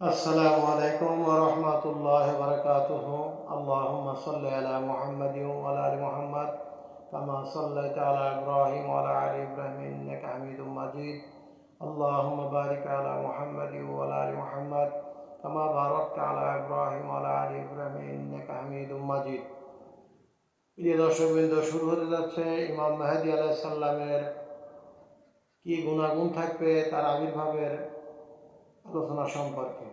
السلام عليكم ورحمة الله وبركاته اللهم صل على محمد وعلى آل محمد كما صليت على إبراهيم وعلى آل إبراهيم إنك حميد مجيد اللهم بارك على محمد وعلى آل محمد كما باركت على إبراهيم وعلى آل إبراهيم إنك حميد مجيد প্রিয় দর্শকবৃন্দ শুরু হতে যাচ্ছে ইমাম মেহেদি আলাইসাল্লামের কি গুণাগুণ থাকবে তার আবির্ভাবের আলোচনা সম্পর্কে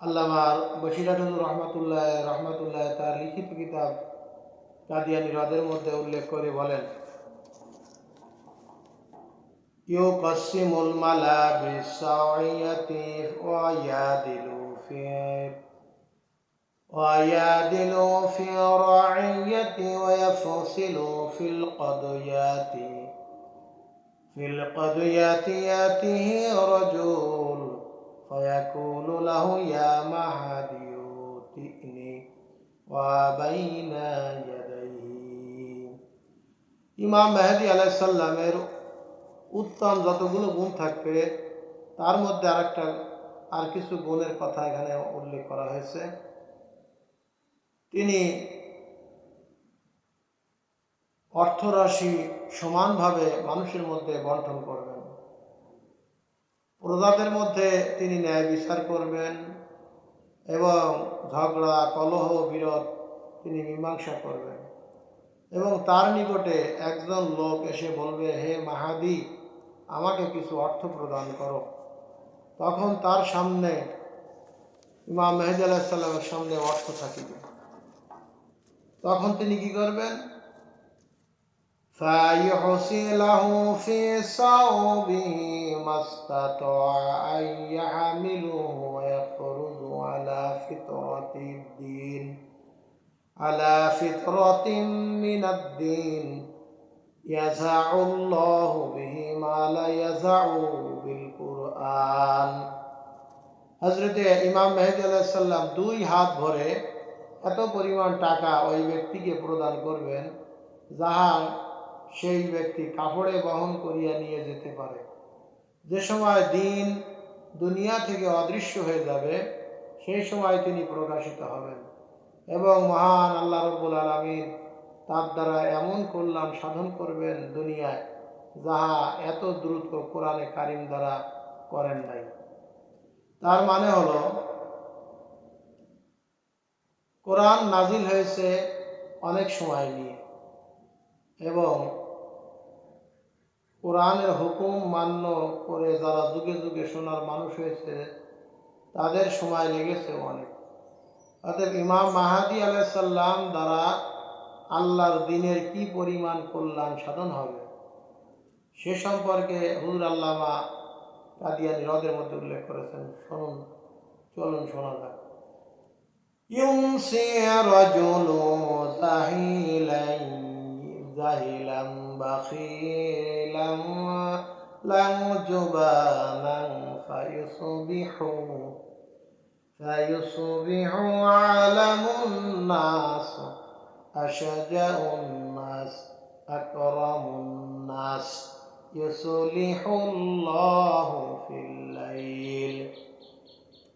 আল্লামার বসিরাতুল রহমাতুল্লাহ রহমাতুল্লাহ তার লিখিত কিতাব কাদিয়ানি হ্রদের মধ্যে উল্লেখ করে বলেন يقسم الملابس سعيته ويعدل في ويعدل في رعيته ويفصل في القضيات في القضية يأتيه رجل فيقول له يا مهدي ائتني وبين يديه ইমাম মেহেদি আলাইসাল্লামের উত্তম যতগুলো গুণ থাকবে তার মধ্যে আরেকটা আর কিছু গুণের কথা এখানে উল্লেখ করা হয়েছে তিনি অর্থরাশি সমানভাবে মানুষের মধ্যে বন্টন করবেন। প্রজাদের মধ্যে তিনি ন্যায় বিচার করবেন এবং ঝগড়া, কলহ, বিরোধ তিনি মীমাংসা করবেন। এবং তার নিকটে একজন লোক এসে বলবে, হে মাহাদি, আমাকে কিছু অর্থ প্রদান করো। তখন তার সামনে ইমাম মেহেদি আলাহিসাল্লামের সামনে অর্থ থাকিবে। তখন তিনি কি করবেন? فيحصي له في صوبه ما استطاع أن يحمله ويخرج على فطرة الدين على فطرة من الدين يزع الله به ما لا يزع بالقرآن হজরতে ইমাম মেহেদি আলাইসাল্লাম দুই হাত ভরে এত পরিমাণ টাকা ওই ব্যক্তিকে প্রদান করবেন যাহা সেই ব্যক্তি কাপড়ে বহন করিয়া নিয়ে যেতে পারে। যে সময় দিন দুনিয়া থেকে অদৃশ্য হয়ে যাবে, সেই সময় তিনি প্রকাশিত হবেন। এবং মহান আল্লাহ রব্বুল আলমিন তার দ্বারা এমন কল্যাণ সাধন করবেন দুনিয়ায়, যাহা এত দ্রুত কোরআনে কারিম দ্বারা করেন নাই। তার মানে হলো, কোরআন নাজিল হয়েছে অনেক সময় নিয়ে এবং কোরআনের হুকুম মান্য করে যারা যুগে যুগে শোনার মানুষ হয়েছে তাদের সময় লেগেছে অনেক অতএব ইমাম মাহাদি আলাইসাল্লাম দ্বারা আল্লাহর দিনের কি পরিমাণ কল্যাণ সাধন হবে সে সম্পর্কে হুজুর আল্লামা কাদিয়ানি হ্রদের মধ্যে উল্লেখ করেছেন শুনুন চলুন শোনা যাক يمسي رجل زهيلا জাহিলাম বাখিলাম লাংজুবানা ফায়ুসবিহু ফায়ুসবিহু আলামুন নাস আশাজাউন নাস আকরামুন নাস ইউসলিহুল্লাহু ফিল লাইল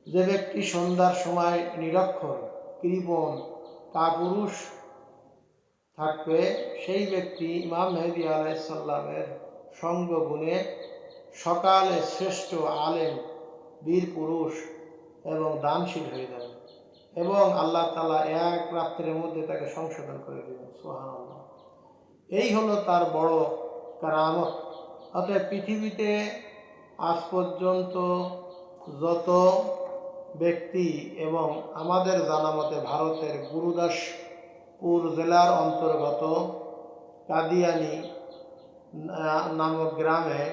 যে ব্যক্তি সন্ধ্যার সময় নিরক্ষর, কৃপণ কাপুরুষ থাকবে সেই ব্যক্তি ইমাম মেহেদি আলাইসাল্লামের সঙ্গ গুণে সকালে শ্রেষ্ঠ আলেম, বীর পুরুষ এবং দানশীল হয়ে যাবে এবং আল্লাহ তালা এক রাত্রের মধ্যে তাকে সংশোধন করে দেবেন সোহান এই হলো তার বড় কারামত। অতএব পৃথিবীতে আজ পর্যন্ত যত ব্যক্তি এবং আমাদের জানামতে ভারতের ভারতের গুরুদাসপুর জেলার অন্তর্গত কাদিয়ানি নামক গ্রামে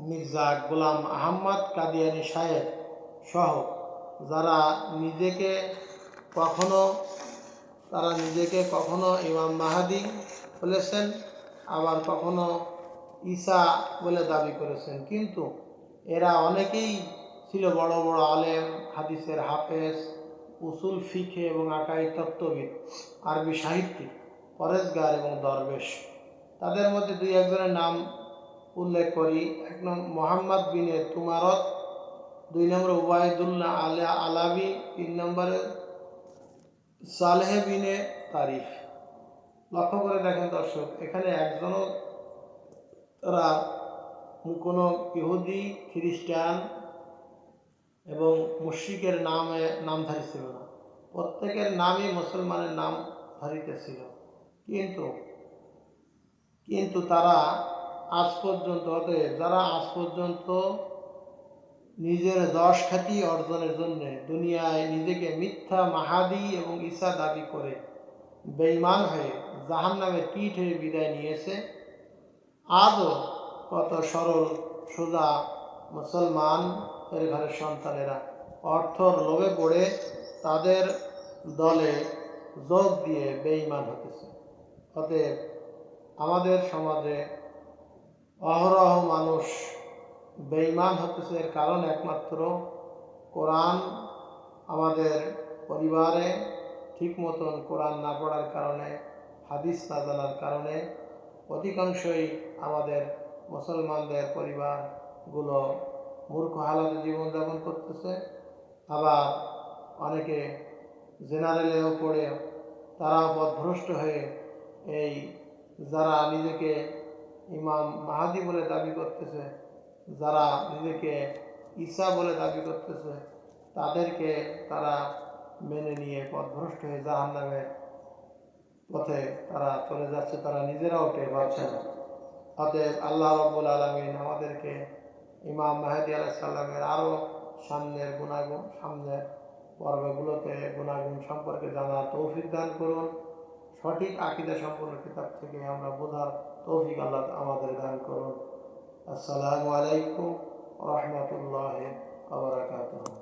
মির্জা গোলাম আহম্মদ কাদিয়ানি সাহেব সহ যারা নিজেকে কখনো, তারা নিজেকে কখনো ইমাম মাহাদি বলেছেন, আবার কখনো ঈসা বলে দাবি করেছেন। কিন্তু এরা অনেকেই ছিল বড় বড় আলেম, হাদিসের হাফেজ উসুল ফিখে এবং আকাই তত্ত্ববিদ, আরবি সাহিত্যিক, পরেশগার এবং দরবেশ। তাদের মধ্যে দুই একজনের নাম উল্লেখ করি। এক নম্বর মোহাম্মদ বিনে তুমারত, দুই নম্বরে উবায়দুল্লাহ আলা আলাবি, তিন নম্বরে সালেহ বিনে তারিফ। লক্ষ্য করে দেখেন দর্শক, এখানে একজনও তারা কোনো ইহুদি, খ্রিস্টান এবং মুশ্রিকের নামে নামধারী ছিল না। প্রত্যেকের নামই মুসলমানের নাম ধারিতে ছিল। কিন্তু কিন্তু তারা আজ পর্যন্ত, অতএব যারা আজ পর্যন্ত নিজের যশ খ্যাতি অর্জনের জন্য দুনিয়ায় নিজেকে মিথ্যা, মাহাদি এবং ঈসা দাবি করে বেঈমান হয়ে জাহান নামে পিঠ হয়ে বিদায় নিয়েছে, আজও কত সরল, সোজা মুসলমান এর ঘরের সন্তানেরা। অর্থর লোভে পড়ে তাদের দলে যোগ দিয়ে বেঈমান হতেছে। অতএব আমাদের সমাজে অহরহ মানুষ বেঈমান হতেছে এর কারণ একমাত্র কোরআন আমাদের পরিবারে ঠিক মতন কোরআন না পড়ার কারণে, হাদিস না জানার কারণে অধিকাংশই আমাদের মুসলমানদের পরিবারগুলো মূর্খ হালাতে জীবনযাপন করতেছে। আবার অনেকে জেনারেলেও পড়ে, তারাও পথভ্রষ্ট হয়ে এই যারা নিজেকে ইমাম মাহাদি বলে দাবি করতেছে, যারা নিজেকে ঈসা বলে দাবি করতেছে, তাদেরকে তারা মেনে নিয়ে পথভ্রষ্ট হয়ে জাহান নামে পথে তারা চলে যাচ্ছে, তারা নিজেরাও টের পাচ্ছে না। অতএব আল্লাহ রব্বুল আলমিন আমাদেরকে ইমাম মাহাদি আলাহিসাল্লামের আরও আরও সামনের গুণাগুণ, সামনের পর্বগুলোতে গুণাগুণ সম্পর্কে জানার তৌফিক দান করুন। সঠিক আকিদা সম্পূর্ণ কিতাব থেকে আমরা বোঝার তৌফিক আল্লাহ আমাদের দান করুন। আসসালামু আলাইকুম রহমতুল্লাহ আবরাকাতুহ